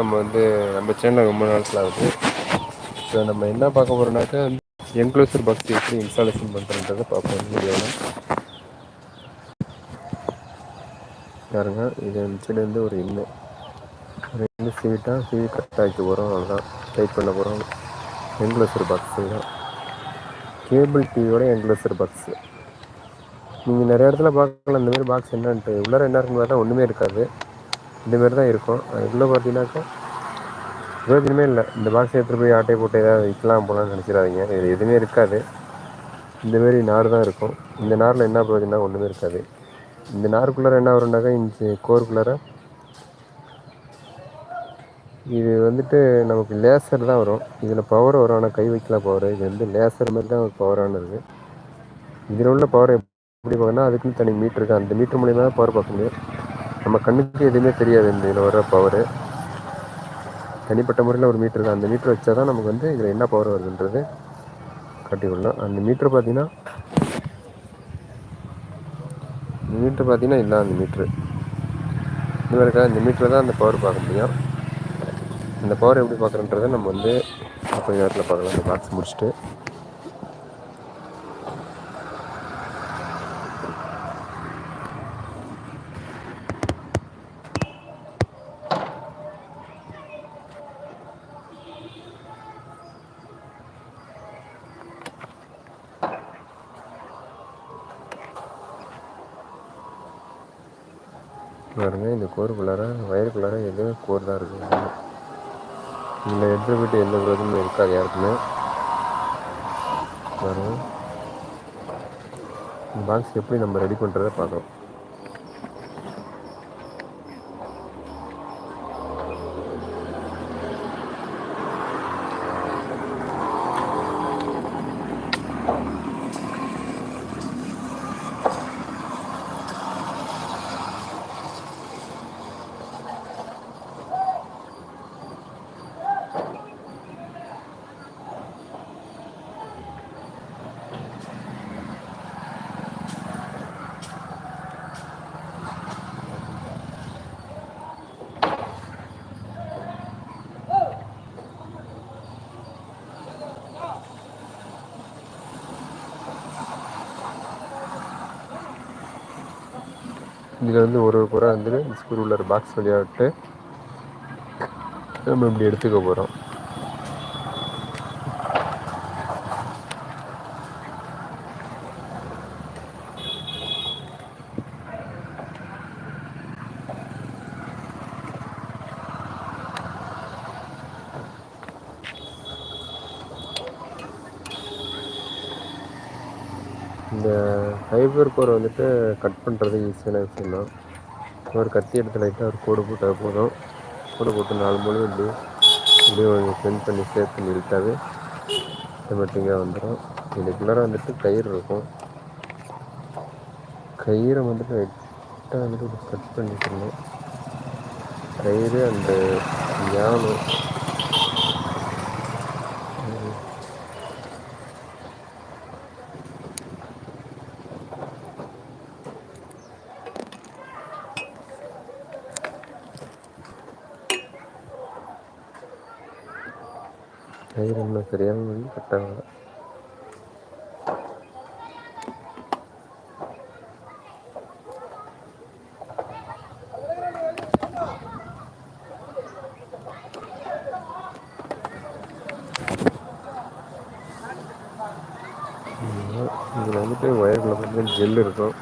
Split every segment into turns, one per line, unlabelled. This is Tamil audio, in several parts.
நம்ம வந்து நம்ம சேனல் ரொம்ப நாள் ஆகுது. ஸோ நம்ம என்ன பார்க்க போறோம்னாக்கா என்க்ளோசர் பாக்ஸ் எப்படி இன்ஸ்டாலேஷன் பண்ணுறன்றதை பார்ப்போம். இந்த பாருங்க இது இன்சிடென்ட் ஒரு இன்னோ ரெண்டு சீட்டாக சீவி கட் ஆகிக்க போகிறோம் அவ்வளோதான் டைட் பண்ண போகிறோம் என்க்ளோசர் பாக்ஸ் தான். கேபிள் டிவியோட என்க்ளோசர் பாக்ஸு நீங்கள் நிறைய இடத்துல பார்க்கலாம். இந்த மாதிரி பாக்ஸ் என்னன்ட்டு. உள்ளார என்ன இருக்குன்னு பார்த்தா ஒன்றுமே இருக்காது. இந்தமாரி தான் இருக்கும். அதுக்குள்ளே பார்த்தீங்கன்னாக்கா பிரயோஜனமே இல்லை. இந்த பாக்ஸை எடுத்துகிட்டு போய் ஆட்டை போட்டு ஏதாவது விற்கலாம் போகலான்னு நினச்சிடாதீங்க. இது எதுவுமே இருக்காது. இந்தமாரி நார் தான் இருக்கும். இந்த நாரில் என்ன பிரயோஜனம்னா ஒன்றுமே இருக்காது. இந்த நாருக்குள்ளார என்ன வரும்னாக்கா இந்த கோருக்குள்ளார இது வந்துட்டு நமக்கு லேசர் தான் வரும். இதில் பவர் வரும். ஆனால் கை வைக்கல பவர் இது வந்து லேசர் மாதிரி தான் ஒரு பவரானது இதில் உள்ள பவர் எப்படி பார்க்கணும்னா அதுக்குன்னு தனி மீட்ரு அந்த மீட்ரு மூலியமாக தான் பவர் பார்க்க முடியும். நம்ம கண்ணுக்கு எதுவுமே தெரியாது இந்த இதில் வர பவரு தனிப்பட்ட முறையில் ஒரு மீட்ரு தான். அந்த மீட்ரு வச்சா தான் நமக்கு வந்து இதில் என்ன பவர் வருதுன்றது காட்டிக்கொள்ளலாம். அந்த மீட்ரு பார்த்தீங்கன்னா இந்த மீட்ரு பார்த்தீங்கன்னா இதுதான் அந்த மீட்ரு இதில் இருக்கா? இந்த மீட்டரில் தான் அந்த பவர் பார்க்க முடியும். இந்த பவர் எப்படி பார்க்குறன்றதை நம்ம வந்து கொஞ்ச நேரத்தில் பார்க்கலாம். அந்த பாக்ஸ் முடிச்சுட்டு. பாருங்கள் இந்த கோருக்குள்ளார வயருக்குள்ளார ஏதோ கோர் தான் இருக்குது. இதில் எடுத்துகிட்டு போயிட்டு எந்த விரோதமும் இருக்காது யாருக்குமே. பாருங்கள் இந்த பாக்ஸ் எப்படி நம்ம ரெடி பண்ணுறதை பார்க்குறோம் இதில் வந்து ஒரு ஒரு புறா வந்து ஸ்க்ரூ உள்ள பாக்ஸ் வழியாக விட்டு நம்ம இப்படி எடுத்துக்க போகிறோம் இந்த ஃபைபர் கோர் வந்துட்டு கட் பண்ணுறது ஈஸியான விஷயம் தான். ஒரு கத்தி எடுத்து லைட்டாக ஒரு கோடு போட்டால் போதும். கோடு போட்டு நாலு மூலம் இப்படி இப்படியே கொஞ்சம் சென்ட் பண்ணி சேவ் பண்ணி இழுத்தாவே ஆட்டோமேட்டிக்காக வந்துடும் இதுக்குள்ளார வந்துட்டு கயிறு இருக்கும். கயிறை வந்துட்டு லைட்டாக வந்துட்டு கட் பண்ணிக்கணும். கயிறு அந்த யானை கயிறு இன்னும் சரியாக வந்து இதில் வந்துட்டு ஒயரில் வந்து ஜெல் இருக்கும்.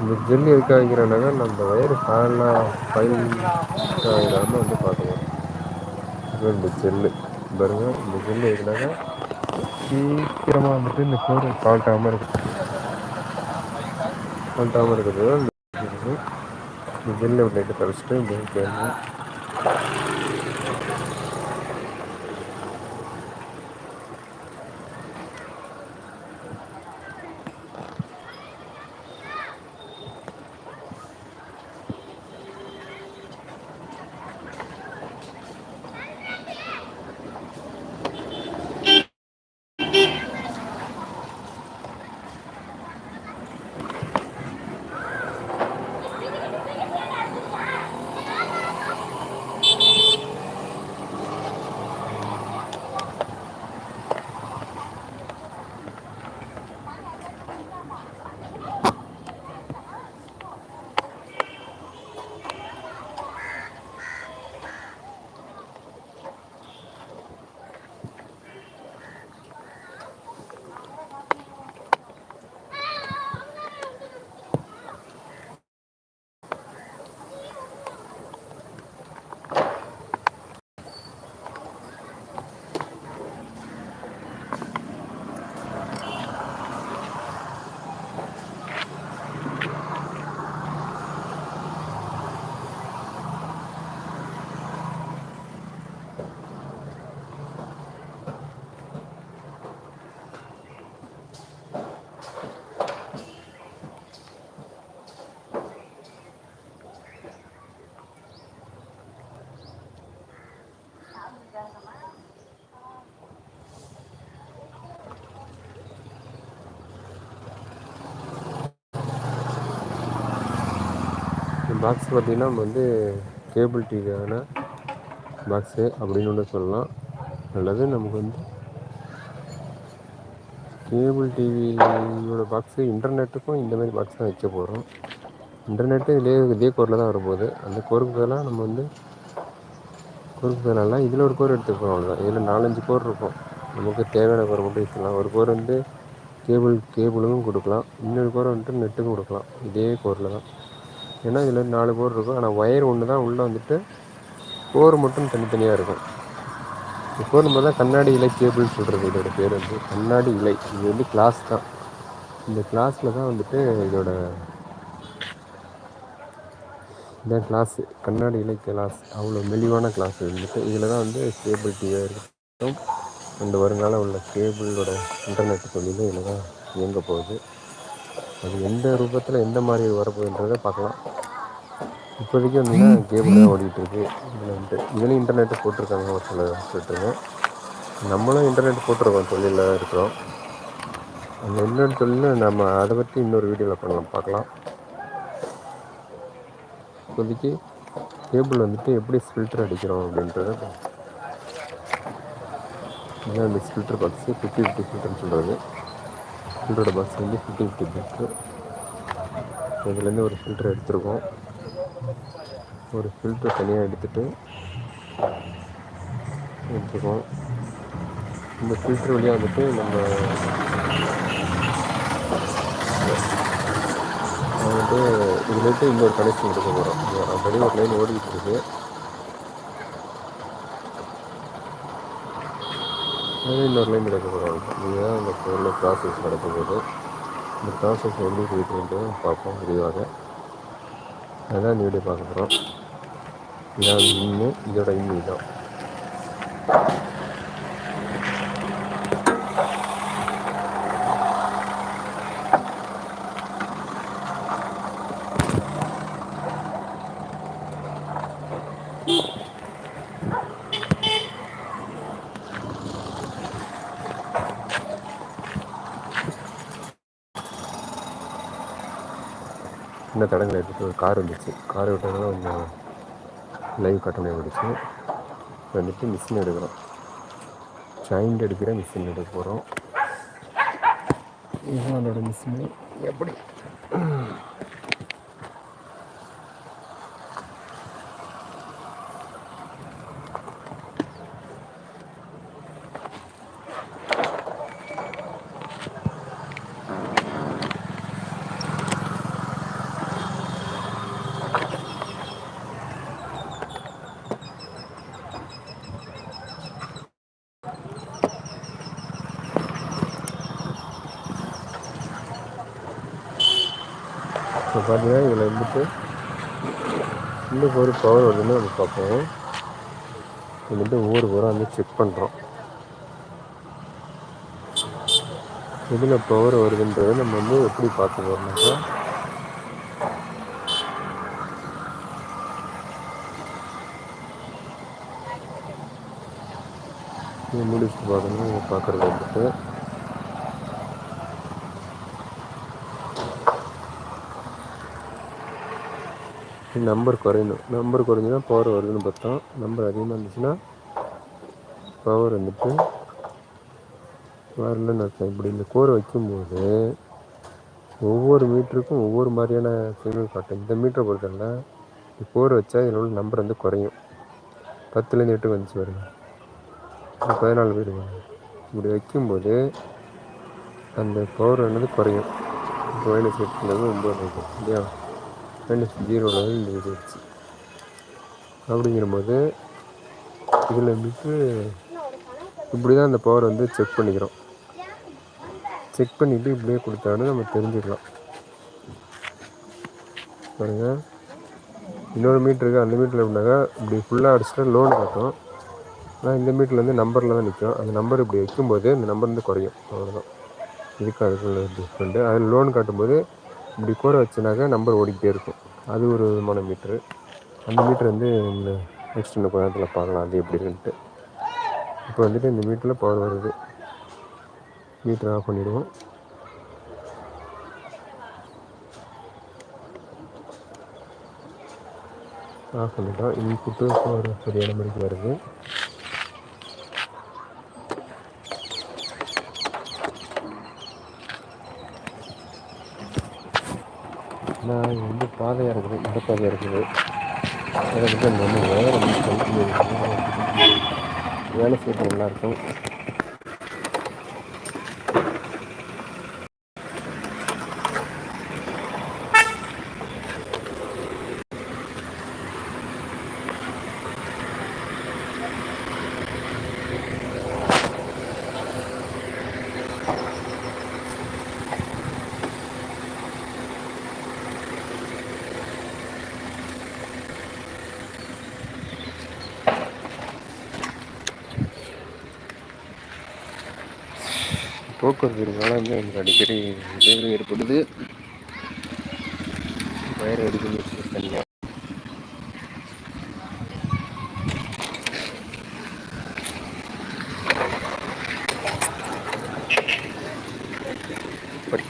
இந்த ஜெல் எதுக்காக வைக்கிறோன்னாக்கா நம்ம ஒயர் ஃபேனாக ஃபைல் ஆகிடாமல் வந்து பார்க்கணும் இது இந்த ஜெல்லு பாருங்க இந்த ஜெல்லு எதுனாக்கா சீக்கிரமாக வந்துட்டு இந்த போர் ஃபால்ட் ஆகாமல் இருக்கு. ஃபால்ட் ஆகாமல் இருக்கிறது இந்த ஜெல்லு விட்டுட்டு ஜெல்லை இந்த பாக்ஸ் பார்த்திங்கன்னா நம்ம வந்து கேபிள் டிவியான பாக்ஸு அப்படின்னு ஒன்று சொல்லலாம். அல்லது நமக்கு வந்து கேபிள் டிவியோட பாக்ஸு இன்டர்நெட்டுக்கும் இந்த மாதிரி பாக்ஸ் தான் வைக்க போகிறோம் இன்டர்நெட்டு இதே இதே கோரில் தான் வரும்போது அந்த கோருக்கு பதிலாக நம்ம வந்து கோருக்கு பதிலாலா இதில் ஒரு கோர் எடுத்துக்கிறோம் அவ்வளோதான் இதில் நாலஞ்சு கோர் இருக்கும். நமக்கு தேவையான கோர் மட்டும் வச்சுக்கலாம். ஒரு கோர் வந்து கேபிள் கேபிளுக்கும் கொடுக்கலாம். இன்னொரு கோர் வந்துட்டு நெட்டுக்கும் கொடுக்கலாம். இதே கோரில் தான். ஏன்னா இதில் நாலு போர் இருக்கும். ஆனால் ஒயர் ஒன்று தான் உள்ளே வந்துட்டு போர் மட்டும் தனித்தனியாக இருக்கும். இப்போ நம்ம தான் கண்ணாடி இலை கேபிள்னு சொல்கிறது இதோட பேர் வந்து கண்ணாடி இலை. இது வந்து கிளாஸ் தான். இந்த கிளாஸில் தான் வந்துட்டு இதோட இதான் கிளாஸு கண்ணாடி இலை கிளாஸ் அவ்வளோ மெலிவான கிளாஸ் வந்துட்டு. இதில் தான் வந்து கேபிள் டிவியாக இருக்கட்டும். அந்த வருங்கால உள்ள கேபிளோட இன்டர்நெட் தொழிலு இதில் தான் இயங்க போகுது. அது எந்த ரூபத்தில் எந்த மாதிரி வரப்போதுன்றத பார்க்கலாம். இப்போதைக்கு வந்தீங்கன்னா கேபிள் தான் ஓடிட்டுருக்கு இதில் இதுல வந்துட்டு இன்டர்நெட் போட்டிருக்காங்க ஒரு சில சொல்லிட்டுருங்க நம்மளும் இன்டர்நெட் போட்டிருக்கோம் தொழிலில் இருக்கிறோம். அந்த இன்டர்நெட் தொழிலில் நம்ம அதை பற்றி இன்னொரு வீடியோவில் பண்ணலாம் பார்க்கலாம். இப்போதைக்கு கேபிள் வந்துட்டு எப்படி ஃபில்டர் அடிக்கிறோம் அப்படின்றத இதா அந்த ஃபில்டர் பாக்ஸு ஃபிஃப்டி ஃபிஃப்டி ஃபில்டர்னு சொல்கிறது ஃபில்டரோட பாக்ஸ் வந்து ஃபிஃப்டி ஃபிஃப்டி ஃபில்ட்ரு இதுலேருந்து ஒரு ஃபில்டர் எடுத்துருக்கோம். ஒரு ஃபில்ட்ரு தனியாக எடுத்துட்டு எடுத்துக்கோம் இந்த ஃபில்ட்ரு வழியாக வந்துட்டு நம்ம வந்துட்டு இதுலேட்டு இன்னொரு கனெக்ஷன் எடுக்க போகிறோம் ஆல்ரெடி ஒரு லைன் ஓடிக்கிட்டு இருக்குது இன்னொரு லைன் எடுக்க போகிறோம் இதுதான் அந்த பொருள் ப்ராசஸ் நடக்க போகுது. இந்த ப்ராசஸ் எப்படி போயிட்டு பார்ப்போம். விரிவாக. அதான் இந்த வீடியோ பார்க்க போகிறோம் இதா இன்னு இதோட இன் இதா சின்ன தடங்கள் ஏற்பட்டு ஒரு கார் வந்துச்சு கார் விட்டதுனால கொஞ்சம் லைவ் கட்டணம் முடியாம வந்துட்டு மிஷின் எடுக்கிறோம். ஜாயிண்ட் எடுக்கிற மிஷின் எடுக்க போகிறோம் இதுதான் அதோட மிஷினு எப்படி? இப்போ பார்த்தீங்கன்னா இதில் வந்துட்டு இன்னும் ஒரு பவர் வருதுன்னு நம்ம பார்ப்போம். இது வந்து ஒவ்வொரு பவராக வந்து செக் பண்ணுறோம் எதில் பவர் வருதுன்றதை நம்ம வந்து எப்படி பார்க்க போகிறோம்னா முடிச்சுட்டு பார்க்கணும் இதை பார்க்குறது வந்துட்டு நம்பர் குறையணும். நம்பர் குறைஞ்சுன்னா பவர் வருதுன்னு பார்த்தோம். நம்பர் அதிகமாக இருந்துச்சுன்னா பவர் வந்துட்டு வரலன்னு அர்த்தம் இப்படி இந்த கோரை வைக்கும்போது ஒவ்வொரு மீட்டருக்கும் ஒவ்வொரு மாதிரியான சிக்னல் காட்டும். இந்த மீட்டரை பொறுத்தவரை இந்த கோரை வச்சா இதில் உள்ள நம்பர் வந்து குறையும். பத்துலேருந்து எட்டு வந்துச்சு வருங்க பதினாலு பேர் வருங்க இப்படி வைக்கும்போது அந்த பவர் என்னது குறையும். இப்போ மைனஸ் எட்டுலேருந்து ஒம்பது இருக்கும் இல்லையா? மைனஸ் ஜீரோவில் இந்த இது வச்சு அப்படிங்கிறபோது இதில் வந்துட்டு இப்படி தான் அந்த பவர் வந்து செக் பண்ணிக்கிறோம். செக் பண்ணிவிட்டு இப்படியே கொடுத்தாலும் நம்ம தெரிஞ்சுக்கலாம். பாருங்க. இன்னொரு மீட்ருக்கு அந்த மீட்டரில் எப்படின்னாக்கா இப்படி ஃபுல்லாக அடிச்சுட்டா லோன் காட்டும் ஆனால் இந்த மீட்டரில் வந்து நம்பரில் தான் நிற்கும் அந்த நம்பர் இப்படி வைக்கும்போது அந்த நம்பர் வந்து குறையும். அவ்வளோதான் இதுக்கு அதுக்குள்ள டிஃப்ரெண்ட்டு அதில் லோன் காட்டும்போது இப்படி கோர வச்சுனாக்கா நம்பர் ஓடிக்கிட்டே இருக்கும். அது ஒரு விதமான மீட்ரு அந்த மீட்ரு வந்து நெக்ஸ்ட் இன்னும் கொஞ்ச நேரத்தில் பார்க்கலாம். அது எப்படி இருக்குன்ட்டு. இப்போ வந்துட்டு இந்த மீட்டரில் பவர் வருது. மீட்டர் ஆஃப் பண்ணிவிடுவோம் ஆஃப் பண்ணிட்டோம். இன்புட்டு ஒரு சரியான மணிக்கு வருது. நான் வந்து பாதையாக இருக்குது இந்த இருக்குது. எனக்கு வந்து வேலை வேலை செய்யறது நல்லாயிருக்கும் போக்குவரத்து வந்து எனக்கு அடிக்கடி இடைவெளி ஏற்படுது. வயர் அடிக்கடி தனியாக பட்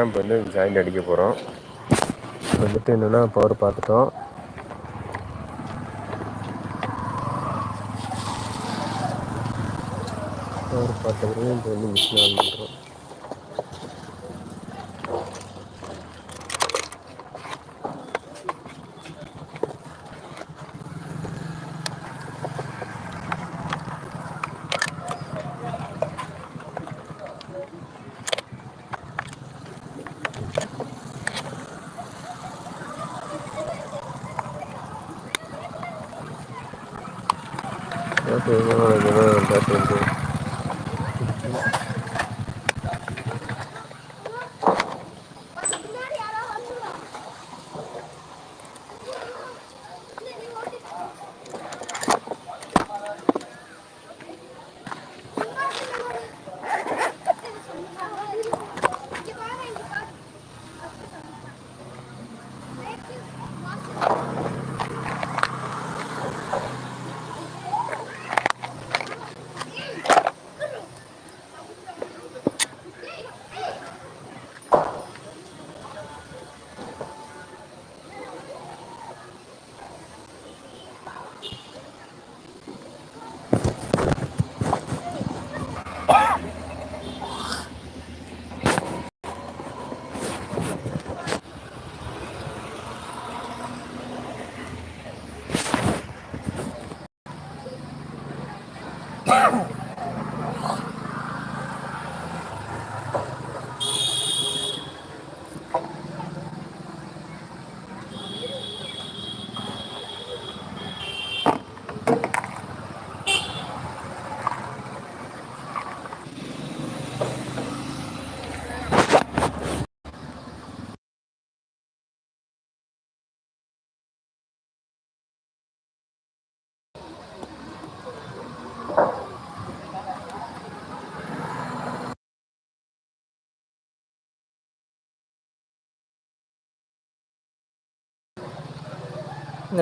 இப்படி இப்போ வந்து ஜாயிண்ட் அடிக்க போகிறோம் வந்துட்டு என்னென்னா பவர் பார்த்துட்டோம். பவர் பார்த்த பிறகு இப்போ வந்து மிஷின் ஆன் பண்ணுறோம் பேட்டரி
Ah!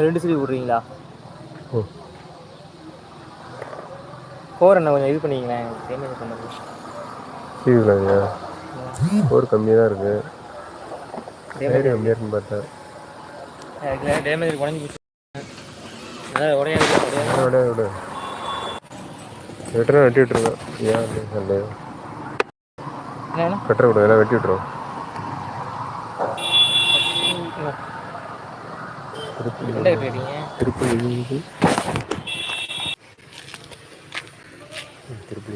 ரெண்டு சிலி விட்றீங்களா
ஓ.
கோர் என்ன கொஞ்சம் இது பண்ணிங்களேன் டேமேஜ் பண்ணது
சீவிலாங்க போர் கம்மியாக தான் இருக்குது
டேமேஜ்
கம்மியாக இருக்குன்னு பார்த்தேன்.
டேமேஜ் உடஞ்சி போச்சு. அதான் உடையாது உடையாது
விட விட வெட்டுறா வெட்டி விட்டுருங்க. ஏன் நல்ல
என்னண்ணா?
கட்டுற விடுங்க வெட்டி விட்டுரும். திருப்பி
என்ன கேட்டீங்க
திருப்பி எழுதி திருப்பி